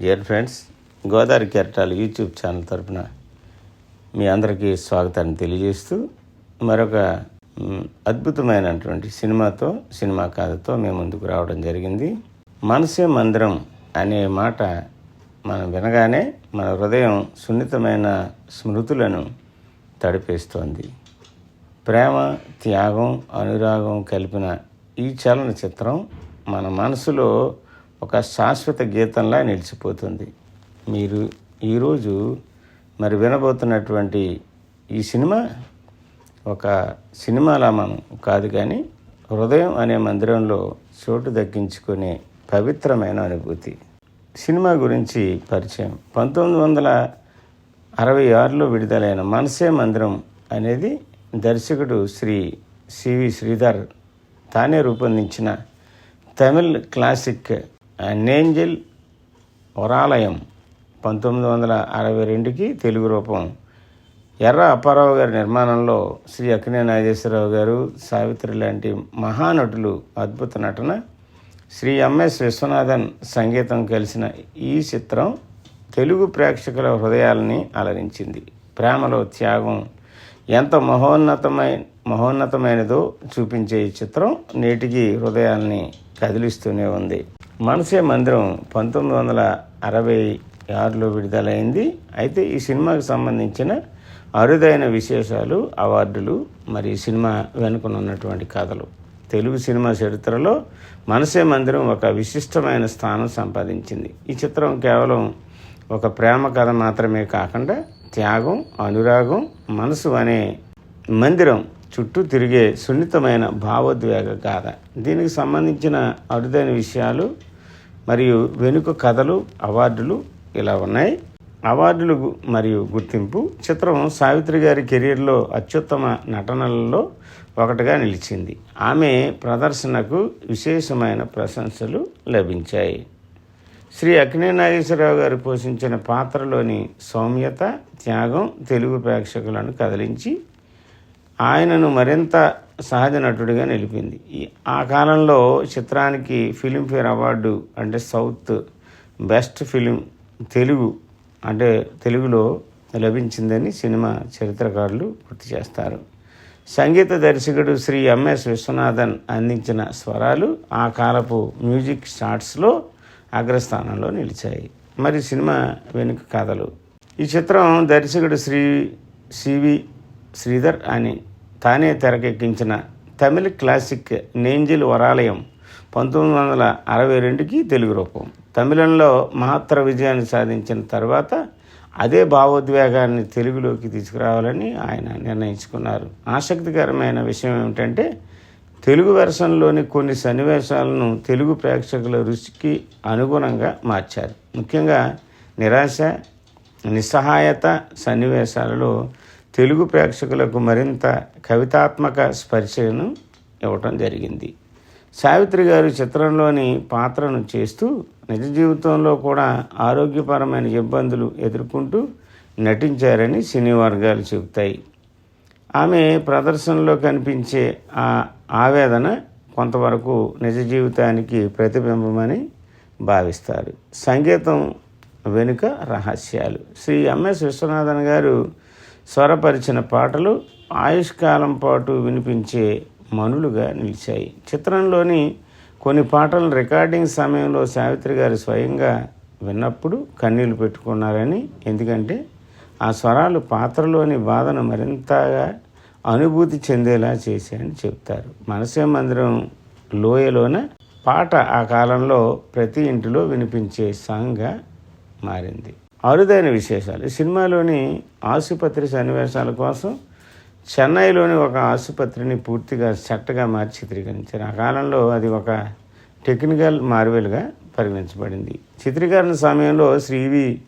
Dear friends Godavari కెరటాలు YouTube channel తరపున మీ అందరికీ స్వాగతాన్ని తెలియజేస్తూ మరొక అద్భుతమైనటువంటి సినిమాతో సినిమా కథతో మేము ముందుకు రావడం జరిగింది. మనసే మందిరం అనే మాట మనం వినగానే మన హృదయం సున్నితమైన స్మృతులను తడిపేస్తోంది. ప్రేమ త్యాగం అనురాగం కలిపిన ఈ చలనచిత్రం మన మనసులో ఒక శాశ్వత గీతంలా నిలిచిపోతుంది. మీరు ఈరోజు మరి వినబోతున్నటువంటి ఈ సినిమా ఒక సినిమాలా మనం కాదు కానీ హృదయం అనే మందిరంలో చోటు దక్కించుకునే పవిత్రమైన అనుభూతి. సినిమా గురించి పరిచయం. పంతొమ్మిది వందల అరవై ఆరులో విడుదలైన మనసే మందిరం అనేది దర్శకుడు శ్రీ సివి శ్రీధర్ తానే రూపొందించిన తమిళ్ క్లాసిక్ నేంజెల్ వరాలయం పంతొమ్మిది వందల అరవై రెండుకి తెలుగు రూపం. ఎర్ర అప్పారావు గారి నిర్మాణంలో శ్రీ అక్కినే నాగేశ్వరరావు గారు సావిత్రి లాంటి మహానటులు అద్భుత నటన. శ్రీ ఎంఎస్ విశ్వనాథన్ సంగీతం కలిసిన ఈ చిత్రం తెలుగు ప్రేక్షకుల హృదయాలని అలరించింది. ప్రేమలో త్యాగం ఎంత మహోన్నతమైన మహోన్నతమైనదో చూపించే ఈ చిత్రం నేటికి హృదయాల్ని కదిలిస్తూనే ఉంది. మనసే మందిరం పంతొమ్మిది వందల అరవై ఆరులో విడుదలైంది. అయితే ఈ సినిమాకు సంబంధించిన అరుదైన విశేషాలు అవార్డులు మరి సినిమా వెనుకనున్నటువంటి కథలు. తెలుగు సినిమా చరిత్రలో మనసే మందిరం ఒక విశిష్టమైన స్థానం సంపాదించింది. ఈ చిత్రం కేవలం ఒక ప్రేమ కథ మాత్రమే కాకుండా త్యాగం అనురాగం మనసు అనే మందిరం చుట్టూ తిరిగే సున్నితమైన భావోద్వేగ గాథ. దీనికి సంబంధించిన అరుదైన విషయాలు మరియు వెనుక కథలు అవార్డులు ఇలా ఉన్నాయి. అవార్డులు మరియు గుర్తింపు. చిత్రం సావిత్రి గారి కెరీర్లో అత్యుత్తమ నటనలలో ఒకటిగా నిలిచింది. ఆమె ప్రదర్శనకు విశేషమైన ప్రశంసలు లభించాయి. శ్రీ అక్కినే నాగేశ్వరరావు గారు పోషించిన పాత్రలోని సౌమ్యత త్యాగం తెలుగు ప్రేక్షకులను కదిలించి ఆయనను మరింత సహజ నటుడిగా నిలిపింది. ఈ ఆ కాలంలో చిత్రానికి ఫిలింఫేర్ అవార్డు అంటే సౌత్ బెస్ట్ ఫిలిం తెలుగు అంటే తెలుగులో లభించిందని సినిమా చరిత్రకారులు గుర్తు చేస్తారు. సంగీత దర్శకుడు శ్రీ ఎంఎస్ విశ్వనాథన్ అందించిన స్వరాలు ఆ కాలపు మ్యూజిక్ షార్ట్స్లో అగ్రస్థానంలో నిలిచాయి. మరి సినిమా వెనుక కథలు. ఈ చిత్రం దర్శకుడు శ్రీ సివి శ్రీధర్ అని తానే తెరకెక్కించిన తమిళ క్లాసిక్ నేంజిల్ వరాలయం పంతొమ్మిది వందల అరవై రెండుకి తెలుగు రూపం. తమిళంలో మహత్తర విజయాన్ని సాధించిన తర్వాత అదే భావోద్వేగాన్ని తెలుగులోకి తీసుకురావాలని ఆయన నిర్ణయించుకున్నారు. ఆసక్తికరమైన విషయం ఏమిటంటే తెలుగు వెర్షన్లోని కొన్ని సన్నివేశాలను తెలుగు ప్రేక్షకుల రుచికి అనుగుణంగా మార్చారు. ముఖ్యంగా నిరాశ నిస్సహాయత సన్నివేశాలలో తెలుగు ప్రేక్షకులకు మరింత కవితాత్మక స్పర్శను ఇవ్వటం జరిగింది. సావిత్రి గారు చిత్రంలోని పాత్రను చేస్తూ నిజ జీవితంలో కూడా ఆరోగ్యపరమైన ఇబ్బందులు ఎదుర్కొంటూ నటించారని సినీ వర్గాలు చెబుతాయి. ఆమె ప్రదర్శనలో కనిపించే ఆ ఆవేదన కొంతవరకు నిజ జీవితానికి ప్రతిబింబమని భావిస్తారు. సంగీతం వెనుక రహస్యాలు. శ్రీ ఎంఎస్ విశ్వనాథన్ గారు స్వరపరిచిన పాటలు ఆయుష్కాలం పాటు వినిపించే మనులుగా నిలిచాయి. చిత్రంలోని కొన్ని పాటలు రికార్డింగ్ సమయంలో సావిత్రి గారు స్వయంగా విన్నప్పుడు కన్నీళ్ళు పెట్టుకున్నారని ఎందుకంటే ఆ స్వరాలు పాత్రలోని బాధను మరింతగా అనుభూతి చెందేలా చేశాయని చెప్తారు మనసే మందిరం లోయలోన పాట ఆ కాలంలో ప్రతి ఇంటిలో వినిపించే సాంగ్గా మారింది. అరుదైన విశేషాలు. సినిమాలోని ఆసుపత్రి సన్నివేశాల కోసం చెన్నైలోని ఒక ఆసుపత్రిని పూర్తిగా సెట్గా మార్చి చిత్రీకరించారు. ఆ కాలంలో అది ఒక టెక్నికల్ మార్వెల్గా పరిగణించబడింది. చిత్రీకరణ సమయంలో శ్రీవి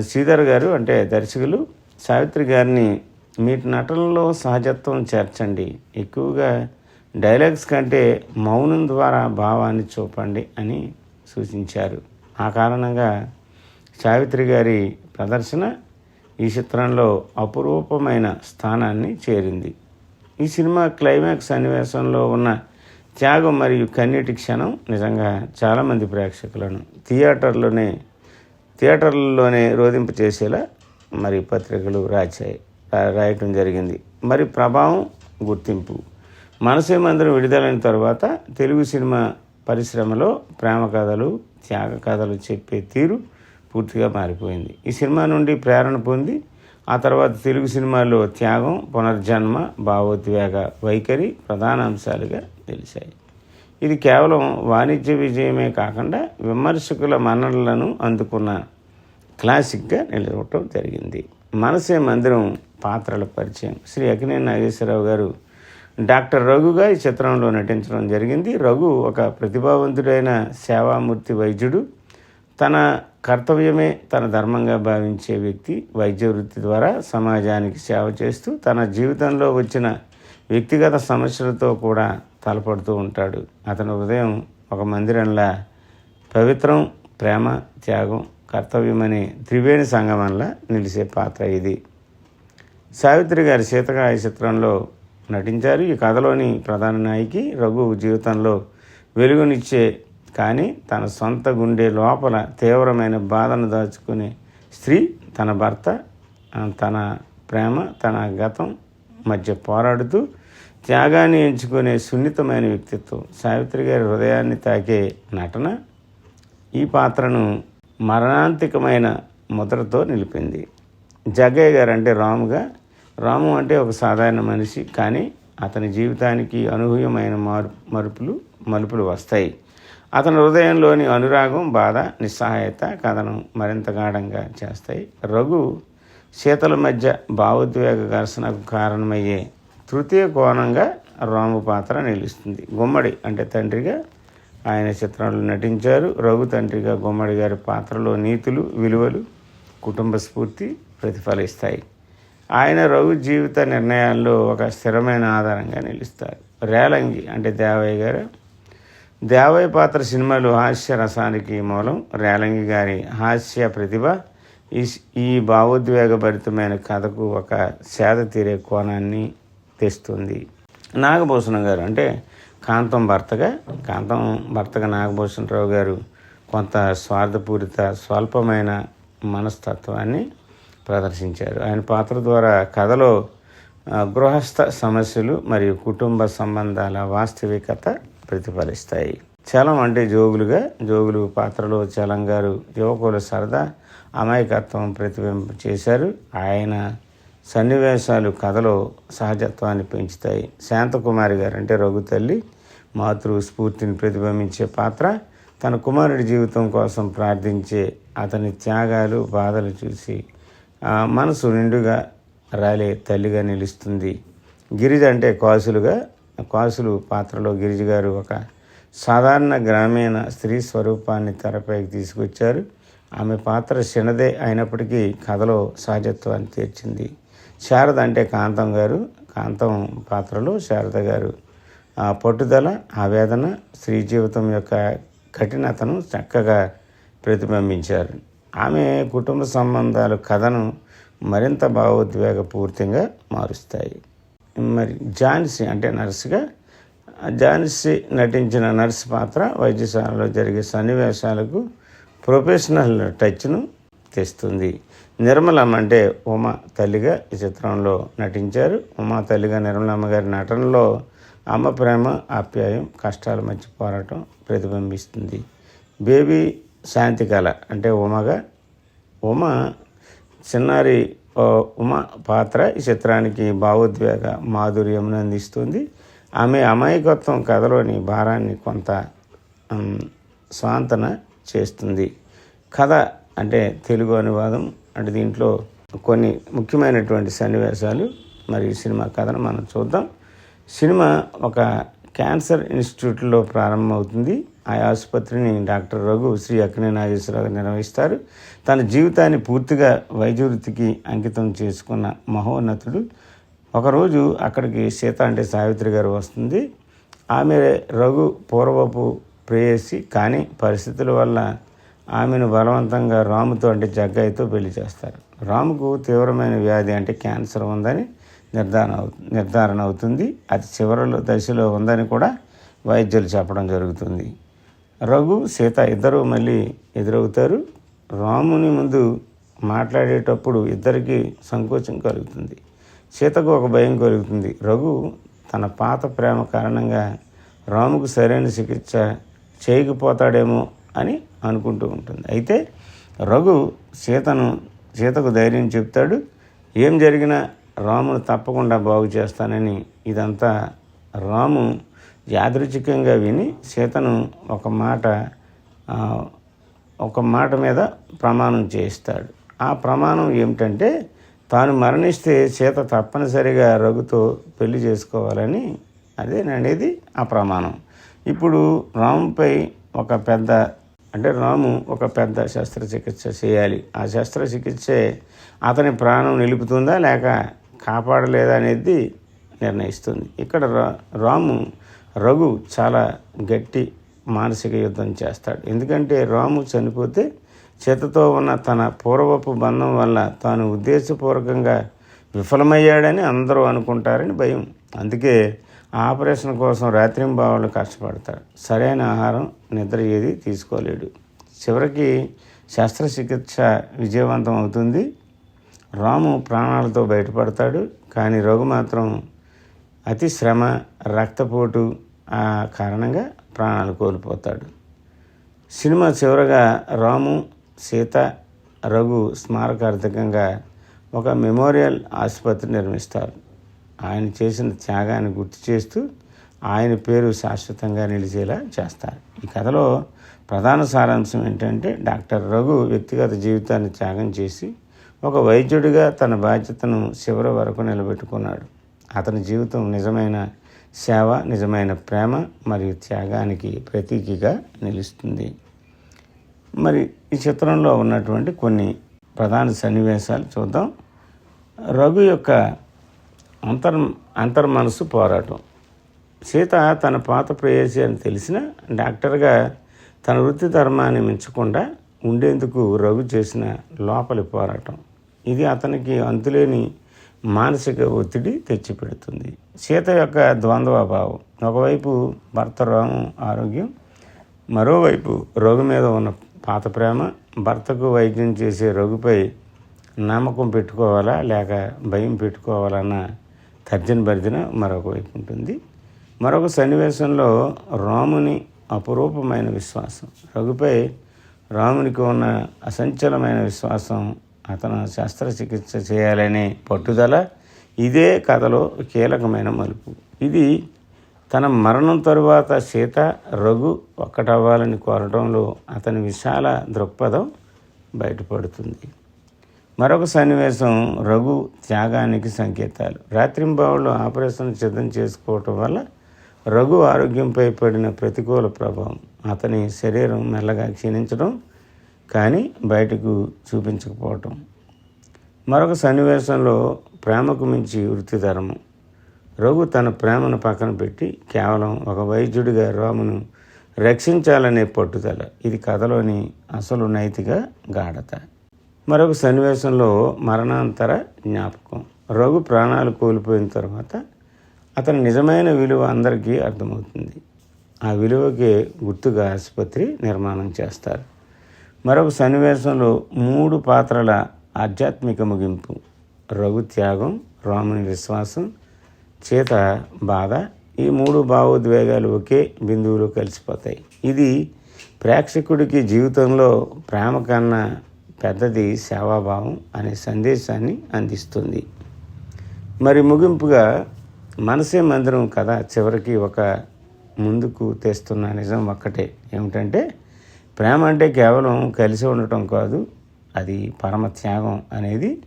శ్రీధర్ గారు అంటే దర్శకులు సావిత్రి గారిని మీ నటనలో సహజత్వం చేర్చండి. ఎక్కువగా డైలాగ్స్ కంటే మౌనం ద్వారా భావాన్ని చూపండి అని సూచించారు. ఆ కారణంగా సావిత్రి గారి ప్రదర్శన ఈ చిత్రంలో అపురూపమైన స్థానాన్ని చేరింది. ఈ సినిమా క్లైమాక్స్ సన్నివేశంలో ఉన్న త్యాగం మరియు కన్నీటి క్షణం నిజంగా చాలామంది ప్రేక్షకులను థియేటర్లోనే థియేటర్లలోనే రోధింపు చేసేలా మరి పత్రికలు రాచాయి రాయటం జరిగింది. మరి ప్రభావం గుర్తింపు. మనసే మందిరం విడుదలైన తర్వాత తెలుగు సినిమా పరిశ్రమలో ప్రేమ కథలు త్యాగ కథలు చెప్పే తీరు పూర్తిగా మారిపోయింది. ఈ సినిమా నుండి ప్రేరణ పొంది ఆ తర్వాత తెలుగు సినిమాలో త్యాగం పునర్జన్మ భావోద్వేగ వైఖరి ప్రధాన అంశాలుగా నిలిచాయి. ఇది కేవలం వాణిజ్య విజయమే కాకుండా విమర్శకుల మన్ననలను అందుకున్న క్లాసిక్గా నిలవటం జరిగింది. మనసే మందిరం పాత్రల పరిచయం. శ్రీ అకినే నాగేశ్వరరావు గారు డాక్టర్ రఘుగా ఈ చిత్రంలో నటించడం జరిగింది. రఘు ఒక ప్రతిభావంతుడైన సేవామూర్తి వైద్యుడు. తన కర్తవ్యమే తన ధర్మంగా భావించే వ్యక్తి వైద్య వృత్తి ద్వారా సమాజానికి సేవ చేస్తూ తన జీవితంలో వచ్చిన వ్యక్తిగత సమస్యలతో కూడా తలపడుతూ ఉంటాడు. అతని హృదయం ఒక మందిరంలా పవిత్రం ప్రేమ త్యాగం కర్తవ్యమనే త్రివేణి సంగమంలా నిలిచే పాత్ర ఇది. సావిత్రి గారి సీతకాయ చిత్రంలో నటించారు. ఈ కథలోని ప్రధాన నాయకి రఘు జీవితంలో వెలుగునిచ్చే కానీ తన సొంత గుండె లోపల తీవ్రమైన బాధను దాచుకునే స్త్రీ తన భర్త తన ప్రేమ తన గతం మధ్య పోరాడుతూ త్యాగాన్ని ఎంచుకునే సున్నితమైన వ్యక్తిత్వం. సావిత్రి గారి హృదయాన్ని తాకే నటన ఈ పాత్రను మరణాంతికమైన ముద్రతో నిలిపింది. జగ్గయ్య గారు అంటే రాముగా రాము అంటే ఒక సాధారణ మనిషి కానీ అతని జీవితానికి అనూహ్యమైన మారు మరుపులు మలుపులు వస్తాయి. అతని హృదయంలోని అనురాగం బాధ నిస్సహాయత కథను మరింత గాఢంగా చేస్తాయి. రఘు శీతల మధ్య భావోద్వేగ ఘర్షణకు కారణమయ్యే తృతీయ కోణంగా రాము పాత్ర నిలుస్తుంది. గుమ్మడి అంటే తండ్రిగా ఆయన చిత్రంలో నటించారు. రఘు తండ్రిగా గుమ్మడి గారి పాత్రలో నీతులు విలువలు కుటుంబ స్ఫూర్తి ప్రతిఫలిస్తాయి. ఆయన రఘు జీవిత నిర్ణయాల్లో ఒక స్థిరమైన ఆధారంగా నిలుస్తారు. రేలంగి అంటే దేవయ్య గారు దేవయ్య పాత్ర సినిమాలు హాస్య రసానికి మూలం రేలంగి గారి హాస్య ప్రతిభ. ఈ ఈ భావోద్వేగభరితమైన కథకు ఒక సేద తీరే కోణాన్ని తెస్తుంది. నాగభూషణం గారు అంటే కాంతం భర్తగా కాంతం భర్తగా నాగభూషణరావు గారు కొంత స్వార్థపూరిత స్వల్పమైన మనస్తత్వాన్ని ప్రదర్శించారు. ఆయన పాత్ర ద్వారా కథలో గృహస్థ సమస్యలు మరియు కుటుంబ సంబంధాల వాస్తవికత ప్రతిఫలిస్తాయి. చలం అంటే జోగులుగా జోగులు పాత్రలో చలం గారు యువకుల సరదా అమాయకత్వం ప్రతిబింబ చేశారు. ఆయన సన్నివేశాలు కథలో సహజత్వాన్ని పెంచుతాయి. శాంతకుమారి గారు అంటే రఘు తల్లి మాతృ స్ఫూర్తిని ప్రతిబింబించే పాత్ర. తన కుమారుడి జీవితం కోసం ప్రార్థించే అతని త్యాగాలు బాధలు చూసి మనసు నిండుగా రాలే తల్లిగా నిలుస్తుంది. గిరిజ అంటే కాసులుగా కాసులు పాత్రలో గిరిజ గారు ఒక సాధారణ గ్రామీణ స్త్రీ స్వరూపాన్ని తెరపైకి తీసుకొచ్చారు. ఆమె పాత్ర చిన్నదే అయినప్పటికీ కథలో సహజత్వాన్ని తీర్చింది. శారద అంటే కాంతం గారు. కాంతం పాత్రలో శారద గారు. ఆ పట్టుదల ఆవేదన స్త్రీ జీవితం యొక్క కఠినతను చక్కగా ప్రతిబింబించారు. ఆమె కుటుంబ సంబంధాలు కథను మరింత భావోద్వేగపూరితంగా మారుస్తాయి. మరి ఝాన్సీ అంటే నర్సుగా ఝాన్సీ నటించిన నర్సు పాత్ర వైద్యశాలలో జరిగే సన్నివేశాలకు ప్రొఫెషనల్ టచ్ను తెస్తుంది. నిర్మలమ్మ అంటే ఉమ తల్లిగా ఈ చిత్రంలో నటించారు. ఉమా తల్లిగా నిర్మలమ్మ గారి నటనలో అమ్మ ప్రేమ ఆప్యాయం కష్టాల మధ్య పోరాటం ప్రతిబింబిస్తుంది. బేబీ శాంతి కళ అంటే ఉమగా. ఉమ చిన్నారి ఉమా పాత్ర ఈ చిత్రానికి భావోద్వేగ మాధుర్యంను అందిస్తుంది. ఆమె అమాయకత్వం కథలోని భారాన్ని కొంత స్వాంతన చేస్తుంది. కథ అంటే తెలుగు అనువాదం. అంటే దీంట్లో కొన్ని ముఖ్యమైనటువంటి సన్నివేశాలు మరియు సినిమా కథను మనం చూద్దాం. సినిమా ఒక క్యాన్సర్ ఇన్స్టిట్యూట్లో ప్రారంభమవుతుంది. ఆ ఆసుపత్రిని డాక్టర్ రఘు శ్రీ అక్కినే నాగేశ్వరరావు నిర్వహిస్తారు. తన జీవితాన్ని పూర్తిగా వైద్య వృత్తికి అంకితం చేసుకున్న మహోన్నతుడు. ఒకరోజు అక్కడికి సీత అంటే సావిత్రి గారు వస్తుంది. ఆమె రఘు పూర్వపు ప్రేయసి కానీ పరిస్థితుల వల్ల ఆమెను బలవంతంగా రాముతో అంటే జగ్గయ్యతో పెళ్ళి చేస్తారు. రాముకు తీవ్రమైన వ్యాధి అంటే క్యాన్సర్ ఉందని నిర్ధారణ నిర్ధారణ అవుతుంది. అది చివరిలో దశలో ఉందని కూడా వైద్యులు చెప్పడం జరుగుతుంది. రఘు సీత ఇద్దరు మళ్ళీ ఎదురవుతారు. రాముని ముందు మాట్లాడేటప్పుడు ఇద్దరికి సంకోచం కలుగుతుంది. సీతకు ఒక భయం కలుగుతుంది. రఘు తన పాత ప్రేమ కారణంగా రాముకు సరైన చికిత్స చేయకపోతాడేమో అని అనుకుంటూ ఉంటుంది. అయితే రఘు సీతను సీతకు ధైర్యం చెప్తాడు. ఏం జరిగినా రామును తప్పకుండా బాగు చేస్తానని ఇదంతా రాము యాదృచ్ఛికంగా విని సీతను ఒక మాట ఒక మాట మీద ప్రమాణం చేయిస్తాడు. ఆ ప్రమాణం ఏమిటంటే తాను మరణిస్తే సీత తప్పనిసరిగా రఘుతో పెళ్ళి చేసుకోవాలని అదేననేది ఆ ప్రమాణం. ఇప్పుడు రాముపై ఒక పెద్ద అంటే రాము ఒక పెద్ద శస్త్రచికిత్స చేయాలి. ఆ శస్త్రచికిత్సే అతని ప్రాణం నిలుపుతుందా లేక కాపాడలేదా అనేది నిర్ణయిస్తుంది. ఇక్కడ రా- రాము రఘు చాలా గట్టి మానసిక యుద్ధం చేస్తాడు. ఎందుకంటే రాము చనిపోతే చేతతో ఉన్న తన పూర్వపు బంధం వల్ల తాను ఉద్దేశపూర్వకంగా విఫలమయ్యాడని అందరూ అనుకుంటారని భయం. అందుకే ఆపరేషన్ కోసం రాత్రింబావులు కష్టపడతాడు. సరైన ఆహారం నిద్ర ఏది తీసుకోలేడు. చివరికి శస్త్రచికిత్స విజయవంతం అవుతుంది. రాము ప్రాణాలతో బయటపడతాడు. కానీ రఘు మాత్రం అతి శ్రమ రక్తపోటు ఆ కారణంగా ప్రాణాలు కోల్పోతాడు. సినిమా చివరగా రాము సీత రఘు స్మారకార్థకంగా ఒక మెమోరియల్ ఆసుపత్రి నిర్మిస్తారు. ఆయన చేసిన త్యాగాన్ని గుర్తు చేస్తూ ఆయన పేరు శాశ్వతంగా నిలిచేలా చేస్తారు. ఈ కథలో ప్రధాన సారాంశం ఏంటంటే డాక్టర్ రఘు వ్యక్తిగత జీవితాన్ని త్యాగం చేసి ఒక వైద్యుడిగా తన బాధ్యతను చివరి వరకు నిలబెట్టుకున్నాడు. అతని జీవితం నిజమైన సేవ నిజమైన ప్రేమ మరియు త్యాగానికి ప్రతీకిగా నిలుస్తుంది. మరి ఈ చిత్రంలో ఉన్నటువంటి కొన్ని ప్రధాన సన్నివేశాలు చూద్దాం. రఘు యొక్క అంతర్ అంతర్మనసు పోరాటం. సీత తన పాత ప్రేయసి అని తెలిసిన డాక్టర్గా తన వృత్తి ధర్మాన్ని మించకుండా ఉండేందుకు రఘు చేసిన లోపలి పోరాటం. ఇది అతనికి అంతులేని మానసిక ఒత్తిడి తెచ్చిపెడుతుంది. సీత యొక్క ద్వంద్వ భావం ఒకవైపు భర్త రోగం ఆరోగ్యం మరోవైపు రఘు మీద ఉన్న పాత ప్రేమ భర్తకు వైద్యం చేసే రోగిపై నమ్మకం పెట్టుకోవాలా లేక భయం పెట్టుకోవాలన్న తర్జన భర్జన మరొక వైపు ఉంటుంది. మరొక సన్నివేశంలో రాముని అపురూపమైన విశ్వాసం. రఘుపై రామునికి ఉన్న అసంచలమైన విశ్వాసం అతను శస్త్రచికిత్స చేయాలనే పట్టుదల ఇదే కథలో కీలకమైన మలుపు. ఇది తన మరణం తరువాత సీత రఘు ఒక్కటవ్వాలని కోరటంలో అతని విశాల దృక్పథం బయటపడుతుంది. మరొక సన్నివేశం రఘు త్యాగానికి సంకేతాలు. రాత్రింబావుల్లో ఆపరేషన్ సిద్ధం చేసుకోవటం వల్ల రఘు ఆరోగ్యంపై పడిన ప్రతికూల ప్రభావం అతని శరీరం మెల్లగా క్షీణించడం కానీ బయటకు చూపించకపోవటం. మరొక సన్నివేశంలో ప్రేమకు మించి వృత్తి ధర్మం. రఘు తన ప్రేమను పక్కన పెట్టి కేవలం ఒక వైద్యుడిగా రామును రక్షించాలనే పట్టుదల. ఇది కథలోని అసలు నైతిక గాఢత. మరొక సన్నివేశంలో మరణాంతర జ్ఞాపకం. రఘు ప్రాణాలు కోల్పోయిన తర్వాత అతని నిజమైన విలువ అందరికీ అర్థమవుతుంది. ఆ విలువకే గుర్తుగా ఆసుపత్రి నిర్మాణం చేస్తారు. మరొక సన్నివేశంలో మూడు పాత్రల ఆధ్యాత్మిక ముగింపు. రఘు త్యాగం రాముని విశ్వాసం చేత బాధ ఈ మూడు భావోద్వేగాలు ఒకే బిందువులో కలిసిపోతాయి. ఇది ప్రేక్షకుడికి జీవితంలో ప్రేమ కన్నా పెద్దది సేవాభావం అనే సందేశాన్ని అందిస్తుంది. మరి ముగింపుగా మనసే మందిరం కథ చివరికి ఒక ముందుకు తెస్తున్న నిజం ఒక్కటే. ఏమిటంటే ప్రేమ అంటే కేవలం కలిసి ఉండటం కాదు అది పరమ త్యాగం అనేది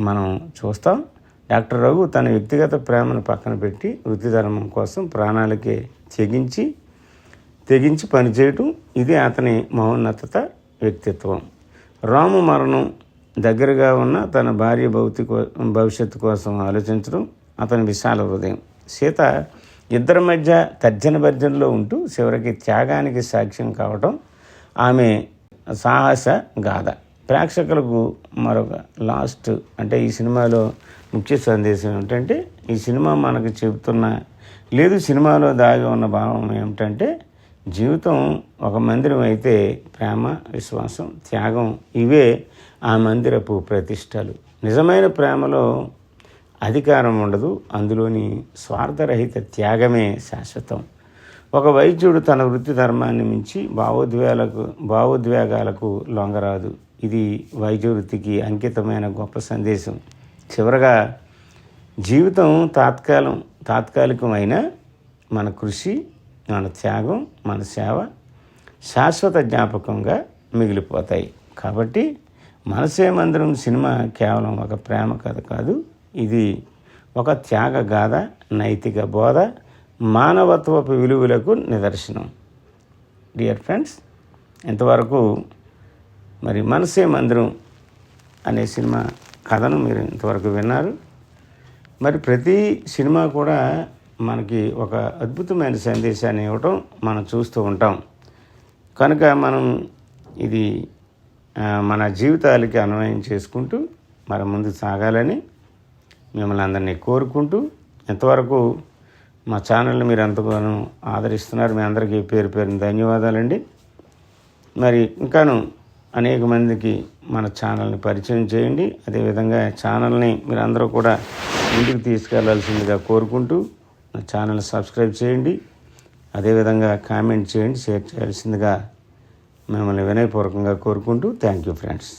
మనం చూస్తాం. డాక్టర్ రఘు తన వ్యక్తిగత ప్రేమను పక్కన పెట్టి వృత్తి ధర్మం కోసం ప్రాణాలకే తెగించి తెగించి పనిచేయటం ఇది అతని మహోన్నత వ్యక్తిత్వం. రాము మరణం దగ్గరగా ఉన్న తన భార్య భౌతిక భవిష్యత్తు కోసం ఆలోచించడం అతని విశాల హృదయం. సీత ఇద్దరి మధ్య తర్జన భర్జనలో ఉంటూ చివరికి త్యాగానికి సాక్ష్యం కావటం ఆమె సాహస గాథ. ప్రేక్షకులకు మరొక లాస్ట్ అంటే ఈ సినిమాలో ముఖ్య సందేశం ఏమిటంటే ఈ సినిమా మనకు చెబుతున్న లేదు సినిమాలో దాగి ఉన్న భావం ఏమిటంటే జీవితం ఒక మందిరం అయితే ప్రేమ విశ్వాసం త్యాగం ఇవే ఆ మందిరపు ప్రతిష్టలు. నిజమైన ప్రేమలో అధికారం ఉండదు అందులోని స్వార్థరహిత త్యాగమే శాశ్వతం. ఒక వైద్యుడు తన వృత్తి ధర్మాన్ని మించి భావోద్వేగాలకు భావోద్వేగాలకు లొంగరాదు. ఇది వైద్య వృత్తికి అంకితమైన గొప్ప సందేశం. చివరగా జీవితం తాత్కాలం తాత్కాలికమైన మన కృషి మన త్యాగం మన సేవ శాశ్వత జ్ఞాపకంగా మిగిలిపోతాయి. కాబట్టి మనసే మందిరం సినిమా కేవలం ఒక ప్రేమ కథ కాదు. ఇది ఒక త్యాగ గాథ నైతిక బోధ మానవత్వపు విలువలకు నిదర్శనం. డియర్ ఫ్రెండ్స్ ఇంతవరకు మరి మనసే మందిరం అనే సినిమా కథను మీరు ఇంతవరకు విన్నారు. మరి ప్రతి సినిమా కూడా మనకి ఒక అద్భుతమైన సందేశాన్ని ఇవ్వటం మనం చూస్తూ ఉంటాం. కనుక మనం ఇది మన జీవితాలకి అన్వయం చేసుకుంటూ మరి ముందు సాగాలని మిమ్మల్ని అందరినీ కోరుకుంటూ ఇంతవరకు మా ఛానల్ని మీరు ఎంతగానో ఆదరిస్తున్నారు. మీ అందరికీ పేరు పేరున ధన్యవాదాలండి. మరి ఇంకాను అనేక మందికి మన ఛానల్ని పరిచయం చేయండి. అదేవిధంగా ఛానల్ని మీరు అందరూ కూడా ఇంటికి తీసుకెళ్ళాల్సిందిగా కోరుకుంటూ నా ఛానల్ సబ్స్క్రైబ్ చేయండి. అదేవిధంగా కామెంట్ చేయండి. షేర్ చేయాల్సిందిగా మిమ్మల్ని వినయపూర్వకంగా కోరుకుంటూ థ్యాంక్ యూ ఫ్రెండ్స్.